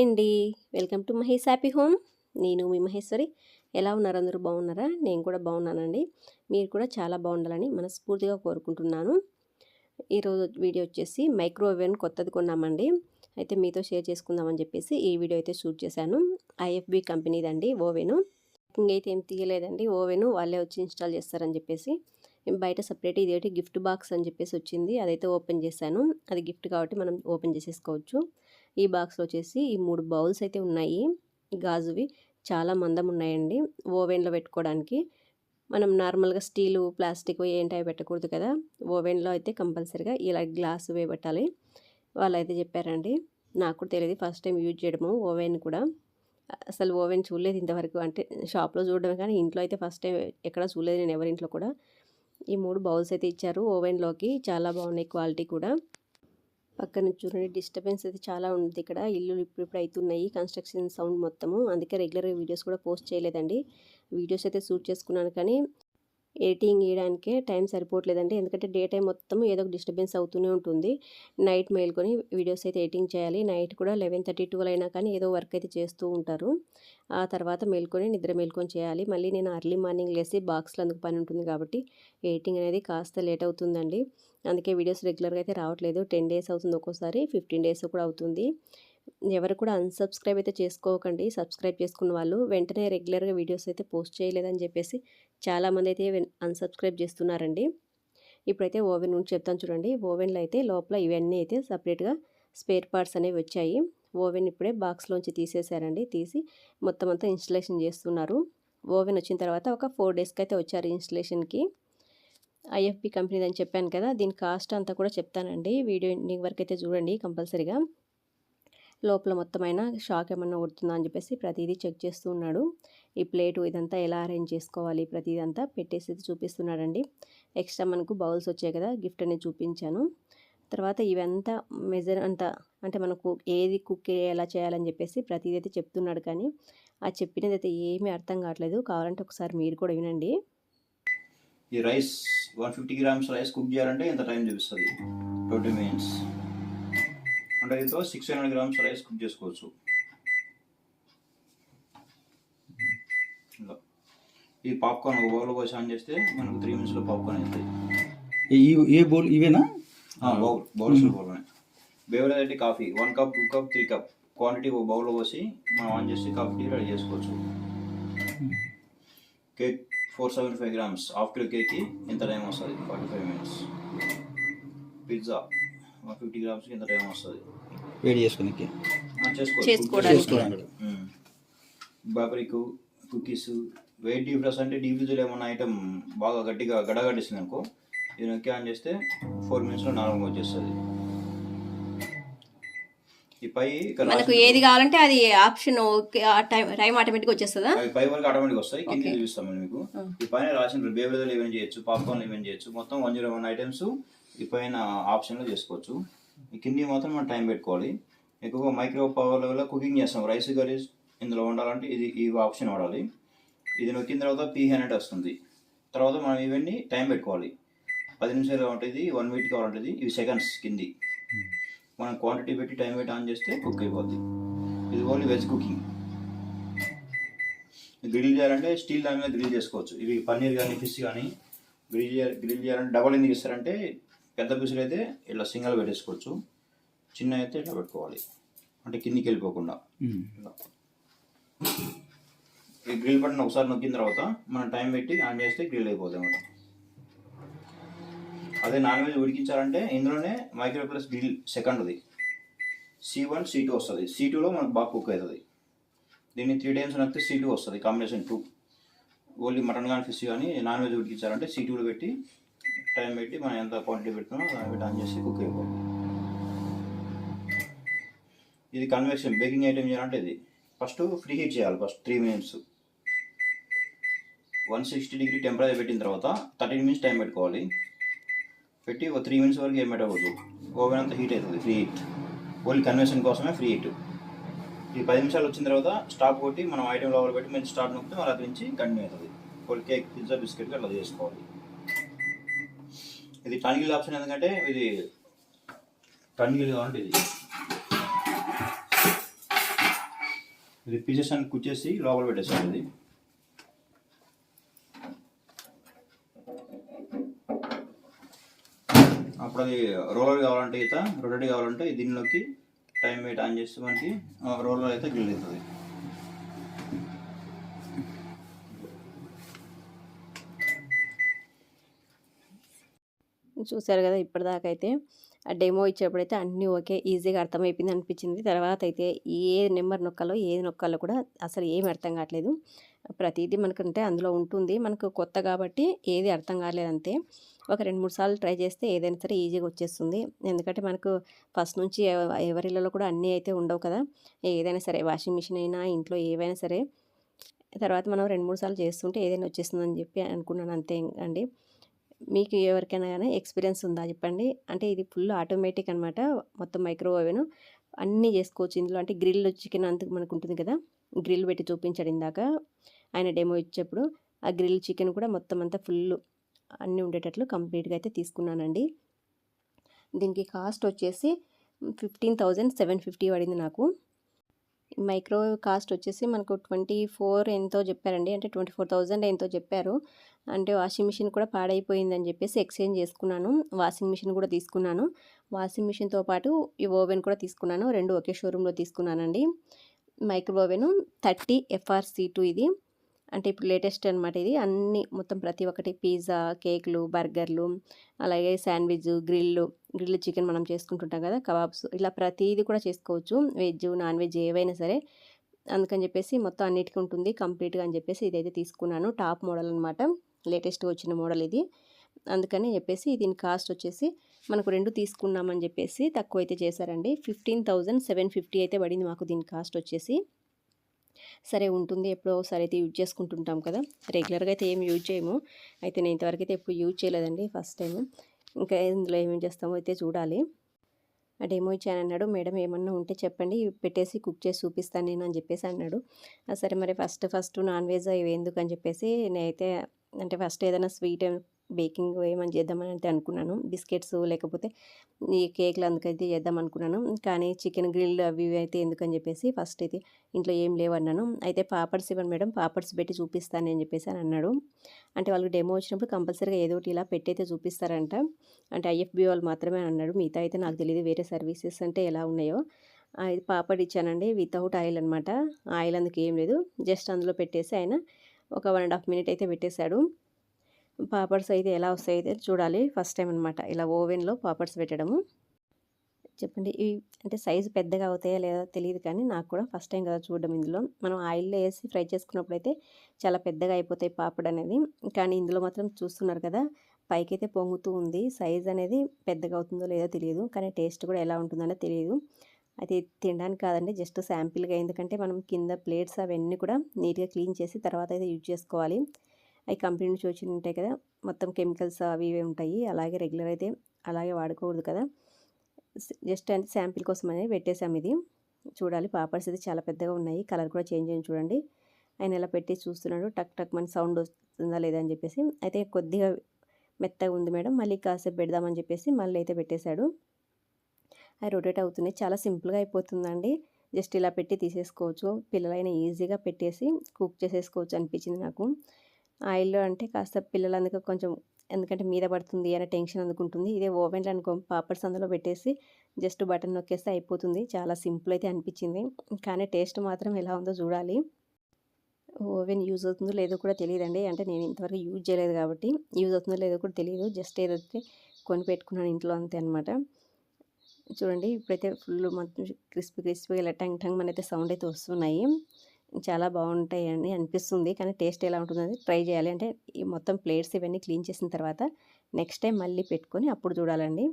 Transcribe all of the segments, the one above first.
Hi అండి. Welcome to Mahesh happy home. నేను మీ మహేశ్వరి. ఎలా ఉన్నారు? అందరూ బాగున్నారా? నేను కూడా బాగున్నానండి. మీరు కూడా చాలా బాగుండాలని మనస్ఫూర్తిగా కోరుకుంటున్నాను. ఈరోజు వీడియో వచ్చేసి మైక్రోవేవ్ కొత్తది కొన్నామండి. అయితే మీతో షేర్ చేసుకుందామని చెప్పేసి ఈ వీడియో అయితే షూట్ చేశాను. ఐఎఫ్బి కంపెనీదండి ఓవెను. ఇంకైతే ఏం తీయలేదండి. ఓవెను వాళ్ళే వచ్చి ఇన్స్టాల్ చేస్తారని చెప్పేసి. బయట సపరేట్ ఇది ఒకటి గిఫ్ట్ బాక్స్ అని చెప్పేసి వచ్చింది. అదైతే ఓపెన్ చేశాను. అది గిఫ్ట్ కాబట్టి మనం ఓపెన్ చేసేసుకోవచ్చు. ఈ బాక్స్లో వచ్చేసి ఈ మూడు బౌల్స్ అయితే ఉన్నాయి. గాజువి చాలా మందం ఉన్నాయండి. ఓవెన్లో పెట్టుకోవడానికి మనం నార్మల్గా స్టీలు ప్లాస్టిక్ ఏంటి అవి పెట్టకూడదు కదా. ఓవెన్లో అయితే కంపల్సరీగా ఇలా గ్లాస్ వే పెట్టాలి. వాళ్ళు అయితే చెప్పారండి. నాకు కూడా తెలియదు ఫస్ట్ టైం యూజ్ చేయడము ఓవెన్ కూడా. అసలు ఓవెన్ చూడలేదు ఇంతవరకు. అంటే షాప్లో చూడడమే కానీ ఇంట్లో అయితే ఫస్ట్ టైం ఎక్కడ చూడలేదు నేను ఎవరింట్లో కూడా. ఈ మూడు బౌల్స్ అయితే ఇచ్చారు. ఓవెన్లోకి చాలా బాగున్నాయి క్వాలిటీ కూడా. పక్కన చూడండి డిస్టర్బెన్స్ అయితే చాలా ఉంది ఇక్కడ. ఇల్లు ఇప్పుడు అవుతున్నాయి కన్స్ట్రక్షన్ సౌండ్ మొత్తము. అందుకే రెగ్యులర్గా వీడియోస్ కూడా పోస్ట్ చేయలేదండి. వీడియోస్ అయితే షూట్ చేసుకున్నాను కానీ ఎడిటింగ్ చేయడానికే టైం సరిపోవట్లేదండి. ఎందుకంటే డే టైం మొత్తం ఏదో ఒక డిస్టర్బెన్స్ అవుతూనే ఉంటుంది. నైట్ మేల్కొని వీడియోస్ అయితే ఎడిటింగ్ చేయాలి. నైట్ కూడా లెవెన్ థర్టీ ట్వెల్వ్ అయినా కానీ ఏదో వర్క్ అయితే చేస్తూ ఉంటారు. ఆ తర్వాత మేల్కొని నిద్ర మేల్కొని చేయాలి. మళ్ళీ నేను అర్లీ మార్నింగ్ లేసి బాక్స్లో అందుకు పని ఉంటుంది కాబట్టి ఎడిటింగ్ అనేది కాస్త లేట్ అవుతుందండి. అందుకే వీడియోస్ రెగ్యులర్గా అయితే రావట్లేదు. టెన్ డేస్ అవుతుంది ఒక్కోసారి. ఫిఫ్టీన్ డేస్ కూడా అవుతుంది. ఎవరు కూడా అన్సబ్స్క్రైబ్ అయితే చేసుకోకండి. సబ్స్క్రైబ్ చేసుకున్న వాళ్ళు వెంటనే రెగ్యులర్గా వీడియోస్ అయితే పోస్ట్ చేయలేదని చెప్పేసి చాలామంది అయితే అన్సబ్స్క్రైబ్ చేస్తున్నారండి. ఇప్పుడైతే ఓవెన్ నుంచి చెప్తాను చూడండి. ఓవెన్లో అయితే లోపల ఇవన్నీ అయితే సపరేట్గా స్పేర్ పార్ట్స్ అనేవి వచ్చాయి. ఓవెన్ ఇప్పుడే బాక్స్లోంచి తీసేశారండి తీసి మొత్తం అంతా ఇన్స్టలేషన్ చేస్తున్నారు. ఓవెన్ వచ్చిన తర్వాత ఒక ఫోర్ డేస్కి అయితే వచ్చారు ఇన్స్టలేషన్కి ఐఎఫ్పి కంపెనీది అని చెప్పాను కదా దీని కాస్ట్ అంతా కూడా చెప్తానండి. వీడియో ఎండింగ్ వరకు అయితే చూడండి కంపల్సరీగా. లోపల మొత్తమైన షాక్ ఏమన్నా కొడుతుందా అని చెప్పేసి ప్రతిదీ చెక్ చేస్తూ ఉన్నాడు. ఈ ప్లేటు ఇదంతా ఎలా అరేంజ్ చేసుకోవాలి? ప్రతిదీ అంతా పెట్టేసి చూపిస్తున్నాడండి. ఎక్స్ట్రా మనకు బౌల్స్ వచ్చాయి కదా గిఫ్ట్ అనేది చూపించాను. తర్వాత ఇవంతా మెజర్ అంతా అంటే మనకు ఏది కుక్ ఎలా చేయాలని చెప్పేసి ప్రతిదీ అయితే చెప్తున్నాడు కానీ ఆ చెప్పినది అయితే ఏమీ అర్థం కావట్లేదు. కావాలంటే ఒకసారి మీరు కూడా వినండి. ఈ rice one fifty grams rice cook చేయాలంటే ఎంత టైం చూపిస్తుంది? Twenty minutes. అంటే దీంతో six hundred grams rice cook చేసుకోవచ్చు. ఈ పాప్కార్న్ ఒక బౌల్లో పోసి ఆన్ చేస్తే మనకు త్రీ మినిట్స్లో పాప్కార్న్ అవుతాయి ఈ ఏ బౌల్ ఇవేనా? బౌల్ బౌల్స్ బౌల్లోనే బేవరేజ్ అయితే coffee one cup two cup three cup quantity ఒక బౌల్లో పోసి మనం ఆన్ చేసి కాఫీ టీ రెడీ చేసుకోవచ్చు. Cake four seventy five grams half kilo కేక్కి ఎంత టైం వస్తుంది? Forty five minutes pizza one fifty గ్రామ్స్కి ఎంత టైం వస్తుంది? వేడి చేసుకోనికి. చేసుకోవడానికి. బాబరిక్ కుకీస్ వెయిట్ డీప్ ఫ్రెస్ అంటే డీప్ ఫ్రిజ్లో ఏమన్నా ఐటమ్ బాగా గట్టిగా గడగడిస్తుంది అనుకో ఇది నొక్కి ఆన్ చేస్తే ఫోర్ మినిట్స్లో నార్మల్గా వచ్చేస్తుంది. ఈ పై మనకు ఏది కావాలంటే అది ఆప్షన్ టైం టైం ఆటోమేటిక్గా వచ్చేస్తుందా? అవి పై వరకు ఆటోమేటిక్ వస్తాయి కింద. చూపిస్తాం మీకు. ఈ పైన రాసిన బేబీలో ఈవెంట్ చేయొచ్చు పాప్కార్న్ ఈవెంట్ చేయొచ్చు మొత్తం వన్ జీరో వన్ ఐటమ్స్ ఈ పైన ఆప్షన్లో చేసుకోవచ్చు. ఈ కింది మాత్రం మనం టైం పెట్టుకోవాలి. ఎక్కువగా మైక్రో పవర్ లెవెల్లో కుకింగ్ చేస్తాం. రైస్ కర్రీస్ ఇందులో వండాలంటే ఇది ఈ ఆప్షన్ వాడాలి. ఇది నొక్కిన తర్వాత పీ హండ్రెడ్ వస్తుంది. తర్వాత మనం ఇవన్నీ టైం పెట్టుకోవాలి. పది నిమిషాలు ఉంటుంది వన్ మినిట్ ఉంటుంది ఇవి సెకండ్స్ కింది. మనం క్వాంటిటీ పెట్టి టైం పెట్టి ఆన్ చేస్తే కుక్ అయిపోద్ది. ఇది ఓన్లీ వెజ్ కుకింగ్ గ్రిల్ చేయాలంటే స్టీల్ దాని మీద గ్రిల్ చేసుకోవచ్చు. ఇవి పన్నీర్ కానీ ఫిష్ కానీ గ్రిల్ చేయాలి గ్రిల్ చేయాలంటే డబల్ ఎందుకు ఇస్తారంటే పెద్ద పీసులు అయితే ఇట్లా సింగల్ పెట్టేసుకోవచ్చు. చిన్న అయితే ఇట్లా పెట్టుకోవాలి. అంటే కిందికి వెళ్ళిపోకుండా. ఇలా ఈ గ్రిల్ బటన్ ఒకసారి నొక్కిన తర్వాత మనం టైం పెట్టి ఆన్ చేస్తే గ్రిల్ అయిపోతుంది అన్నమాట. అదే నాన్ వెజ్ ఉడికించాలంటే ఇందులోనే మైక్రో ప్లస్ గ్రిల్ సెకండ్ది సి వన్ సి టూ వస్తుంది. సి టూలో మనకు బాగా కుక్ అవుతుంది. దీన్ని త్రీ టైమ్స్ నొక్కితే సి టూ వస్తుంది. Combination two. ఓన్లీ మటన్ కానీ ఫిష్ కానీ నాన్ వెజ్ ఉడికించాలంటే సి టూలో పెట్టి టైం పెట్టి మనం ఎంత క్వాంటిటీ పెట్టుకున్నా దాన్ని పెట్టి ఆన్ చేసి కుక్ అయిపోతుంది ఇది కన్వెక్షన్ బేకింగ్ ఐటమ్ చేయాలంటే ఇది. ఫస్ట్ ఫ్రీ హీట్ చేయాలి first three minutes one sixty degree temperature పెట్టిన తర్వాత థర్టీన్ మినిట్స్ టైం పెట్టుకోవాలి. పెట్టి ఒక త్రీ మినిట్స్ వరకు ఏం పెట్టకూడదు. ఓవెన్ అంతా హీట్ అవుతుంది ఫ్రీ హీట్ ఓన్లీ కన్వెన్షన్ కోసమే ఫ్రీ హీట్ ఈ పది నిమిషాలు వచ్చిన తర్వాత స్టాప్ కొట్టి మనం ఐటెం లోపల పెట్టి మంచి స్టార్ట్ నొక్కితే మళ్ళీ అక్కడి నుంచి కంటిన్యూ అవుతుంది. ఓన్లీ కేక్ పిజ్జా బిస్కెట్ అట్లా చేసుకోవాలి. ఇది టన్గిల్ ఆప్షన్ ఎందుకంటే ఇది టన్గిల్ కావాలంటే ఇది. ఇది పీసెస్ అని కుచ్చేసి లోపల పెట్టేసాను ఇది. అప్పుడు అది రోలర్ కావాలంటే ఈత రొటేట్ కావాలంటే దీనిలోకి టైం వెయిట్ ఆన్ చేస్తే మనకి రోలర్ అయితే గిల్ అవుతుంది. చూసారు కదా ఇప్పటిదాకా అయితే ఆ డెమో ఇచ్చేటప్పుడైతే అన్నీ ఓకే ఈజీగా అర్థమైపోయింది అనిపించింది. తర్వాత అయితే ఏ నెంబర్ నొక్కాలో ఏది నొక్కాలో కూడా అసలు ఏమి అర్థం కావట్లేదు. ప్రతిదీ మనకంటే అందులో ఉంటుంది. మనకు కొత్త కాబట్టి ఏది అర్థం కాలేదు అంతే ఒక రెండు మూడు సార్లు ట్రై చేస్తే ఏదైనా సరే ఈజీగా వచ్చేస్తుంది. ఎందుకంటే మనకు ఫస్ట్ నుంచి ఎవరిళ్ళలో కూడా అన్నీ అయితే ఉండవు కదా. ఏదైనా సరే వాషింగ్ మిషన్ అయినా ఇంట్లో ఏవైనా సరే. తర్వాత మనం రెండు మూడు సార్లు చేస్తుంటే ఏదైనా వచ్చేస్తుందని చెప్పి అనుకున్నాను అంతే అండి. మీకు ఎవరికైనా కానీ ఎక్స్పీరియన్స్ ఉందా చెప్పండి. అంటే ఇది ఫుల్ ఆటోమేటిక్ అనమాట మొత్తం మైక్రో ఓవెన్ అన్నీ చేసుకోవచ్చు. ఇందులో అంటే గ్రిల్ చికెన్ అంత మనకు ఉంటుంది కదా. గ్రిల్ పెట్టి చూపించాడు ఇందాక. ఆయన డెమో ఇచ్చేప్పుడు ఆ గ్రిల్ చికెన్ కూడా మొత్తం అంతా ఫుల్ అన్నీ ఉండేటట్లు కంప్లీట్గా అయితే తీసుకున్నానండి. దీనికి కాస్ట్ వచ్చేసి ఫిఫ్టీన్ థౌజండ్ సెవెన్ ఫిఫ్టీ పడింది నాకు. మైక్రోవేవ్ కాస్ట్ వచ్చేసి మనకు ట్వంటీ ఫోర్ ఎంతో చెప్పారండి. అంటే ట్వంటీ ఫోర్ థౌజండ్ ఎంతో చెప్పారు. అంటే వాషింగ్ మిషన్ కూడా పాడైపోయిందని చెప్పేసి ఎక్స్చేంజ్ చేసుకున్నాను. వాషింగ్ మిషన్ కూడా తీసుకున్నాను. వాషింగ్ మిషన్తో పాటు ఈ ఓవెన్ కూడా తీసుకున్నాను. రెండు ఒకే షోరూంలో తీసుకున్నానండి. Micro oven thirty FRC two ఇది. అంటే ఇప్పుడు లేటెస్ట్ అనమాట ఇది. అన్ని మొత్తం ప్రతి ఒక్కటి పిజ్జా కేకులు బర్గర్లు అలాగే శాండ్విచ్ గ్రిల్లు గ్రిల్ చికెన్ మనం చేసుకుంటుంటాం కదా కబాబ్స్ ఇలా ప్రతిదీ కూడా చేసుకోవచ్చు. వెజ్ నాన్ వెజ్ ఏవైనా సరే. అందుకని చెప్పేసి మొత్తం అన్నిటికీ ఉంటుంది కంప్లీట్గా అని చెప్పేసి ఇదైతే తీసుకున్నాను. టాప్ మోడల్ అనమాట లేటెస్ట్గా వచ్చిన మోడల్ ఇది. అందుకని చెప్పేసి దీని కాస్ట్ వచ్చేసి మనకు రెండు తీసుకున్నామని చెప్పేసి తక్కువ అయితే చేశారండి. ఫిఫ్టీన్ థౌజండ్ సెవెన్ ఫిఫ్టీ అయితే పడింది మాకు దీని కాస్ట్ వచ్చేసి. సరే ఉంటుంది. ఎప్పుడో ఒకసారి అయితే యూజ్ చేసుకుంటుంటాం కదా. రెగ్యులర్గా అయితే ఏం యూజ్ చేయము. అయితే నేను ఇంతవరకు అయితే ఎప్పుడు యూజ్ చేయలేదండి ఫస్ట్ టైం ఇంకా ఇందులో ఏమేమి చేస్తామో అయితే చూడాలి. అడేమో డెమో ఇచ్చాను అన్నాడు. మేడం ఏమన్నా ఉంటే చెప్పండి. పెట్టేసి కుక్ చేసి చూపిస్తాను నేను అని చెప్పేసి అన్నాడు. సరే మరి ఫస్ట్ ఫస్ట్ నాన్ వెజ్ అవి ఎందుకు అని చెప్పేసి నేనైతే అంటే ఫస్ట్ ఏదైనా స్వీట్ బేకింగ్ ఏమని చేద్దామని అయితే అనుకున్నాను. బిస్కెట్స్ లేకపోతే ఈ కేక్లు అందుకైతే చేద్దాం అనుకున్నాను. కానీ చికెన్ గ్రిల్ అవి ఇవి అయితే ఎందుకని చెప్పేసి ఫస్ట్ అయితే ఇంట్లో ఏం లేవన్నాను అయితే పాపడ్స్ ఇవ్వండి మేడం పాపడ్స్ పెట్టి చూపిస్తాను అని చెప్పేసి అని అన్నాడు. అంటే వాళ్ళకి డెమో వచ్చినప్పుడు కంపల్సరీగా ఏదో ఒకటి ఇలా పెట్టయితే చూపిస్తారంట. అంటే ఐఎఫ్బి వాళ్ళు మాత్రమే అన్నాడు. మిగతా అయితే నాకు తెలియదు వేరే సర్వీసెస్ అంటే ఎలా ఉన్నాయో. ఆ, ఇది పాపడ్ ఇచ్చానండి వితౌట్ ఆయిల్ అనమాట ఆయిల్ అందుకు ఏం లేదు. జస్ట్ అందులో పెట్టేసి ఆయన ఒక వన్ అండ్ హాఫ్ మినిట్ అయితే పెట్టేశాడు. పాపడ్స్ అయితే ఎలా వస్తాయి అయితే చూడాలి. ఫస్ట్ టైం అనమాట ఇలా ఓవెన్లో పాపడ్స్ పెట్టడము. చెప్పండి ఇవి అంటే సైజు పెద్దగా అవుతాయా లేదా తెలియదు కానీ నాకు కూడా ఫస్ట్ టైం కదా చూడడం ఇందులో. మనం ఆయిల్లో వేసి ఫ్రై చేసుకున్నప్పుడు అయితే చాలా పెద్దగా అయిపోతాయి పాపడ్ అనేది. కానీ ఇందులో మాత్రం చూస్తున్నారు కదా పైకి అయితే పొంగుతూ ఉంది. సైజ్ అనేది పెద్దగా అవుతుందో లేదో తెలియదు కానీ టేస్ట్ కూడా ఎలా ఉంటుందనే తెలియదు అది తినడానికి కాదండి జస్ట్ శాంపిల్గా. ఎందుకంటే మనం కింద ప్లేట్స్ అవన్నీ కూడా నీట్గా క్లీన్ చేసి తర్వాత అయితే యూజ్ చేసుకోవాలి. అవి కంపెనీ నుంచి వచ్చి ఉంటాయి కదా మొత్తం కెమికల్స్ అవి ఇవి ఉంటాయి. అలాగే రెగ్యులర్ అయితే అలాగే వాడకూడదు కదా. జస్ట్ అంటే శాంపిల్ కోసం అనేది పెట్టేసాం ఇది. చూడాలి పాపర్స్ అయితే చాలా పెద్దగా ఉన్నాయి. కలర్ కూడా చేంజ్ అయింది చూడండి. ఆయన ఇలా పెట్టి చూస్తున్నాడు టక్ టక్ మన సౌండ్ వస్తుందా లేదా అని చెప్పేసి. అయితే కొద్దిగా మెత్తగా ఉంది మేడం మళ్ళీ కాసేపు పెడదామని చెప్పేసి మళ్ళీ అయితే పెట్టేశాడు. అవి రొటేట్ అవుతున్నాయి. చాలా సింపుల్గా అయిపోతుందండి. జస్ట్ ఇలా పెట్టి తీసేసుకోవచ్చు. పిల్లలైనా ఈజీగా పెట్టేసి కుక్ చేసేసుకోవచ్చు అనిపించింది నాకు. ఆయిల్లో అంటే కాస్త పిల్లలందుకు కొంచెం ఎందుకంటే మీద పడుతుంది అనే టెన్షన్ అందుకుంటుంది. ఇదే ఓవెన్లో అనుకో పాపడ్స్ అందులో పెట్టేసి జస్ట్ బటన్ నొక్కేస్తే అయిపోతుంది. చాలా సింపుల్ అయితే అనిపించింది. కానీ టేస్ట్ మాత్రం ఎలా ఉందో చూడాలి. ఓవెన్ యూజ్ అవుతుందో లేదో కూడా తెలియదండి. అంటే నేను ఇంతవరకు యూజ్ చేయలేదు కాబట్టి యూజ్ అవుతుందో లేదో కూడా తెలియదు. జస్ట్ ఏదైతే కొని పెట్టుకున్నాను ఇంట్లో అంతే అనమాట చూడండి ఇప్పుడైతే ఫుల్ మొత్తం క్రిస్పీ క్రిస్పీ ఇలా టంగ్ టంగ్ మనైతే సౌండ్ అయితే వస్తున్నాయి. చాలా బాగుంటాయి అని అనిపిస్తుంది. కానీ టేస్ట్ ఎలా ఉంటుందని ట్రై చేయాలి. అంటే ఈ మొత్తం ప్లేట్స్ ఇవన్నీ క్లీన్ చేసిన తర్వాత నెక్స్ట్ టైం మళ్ళీ పెట్టుకొని అప్పుడు చూడాలండి.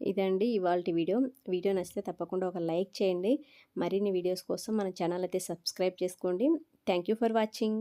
ఇదండి ఇవాళ వీడియో. వీడియో నచ్చితే తప్పకుండా ఒక లైక్ చేయండి. మరిన్ని వీడియోస్ కోసం మన ఛానల్ అయితే సబ్స్క్రైబ్ చేసుకోండి. Thank you for watching.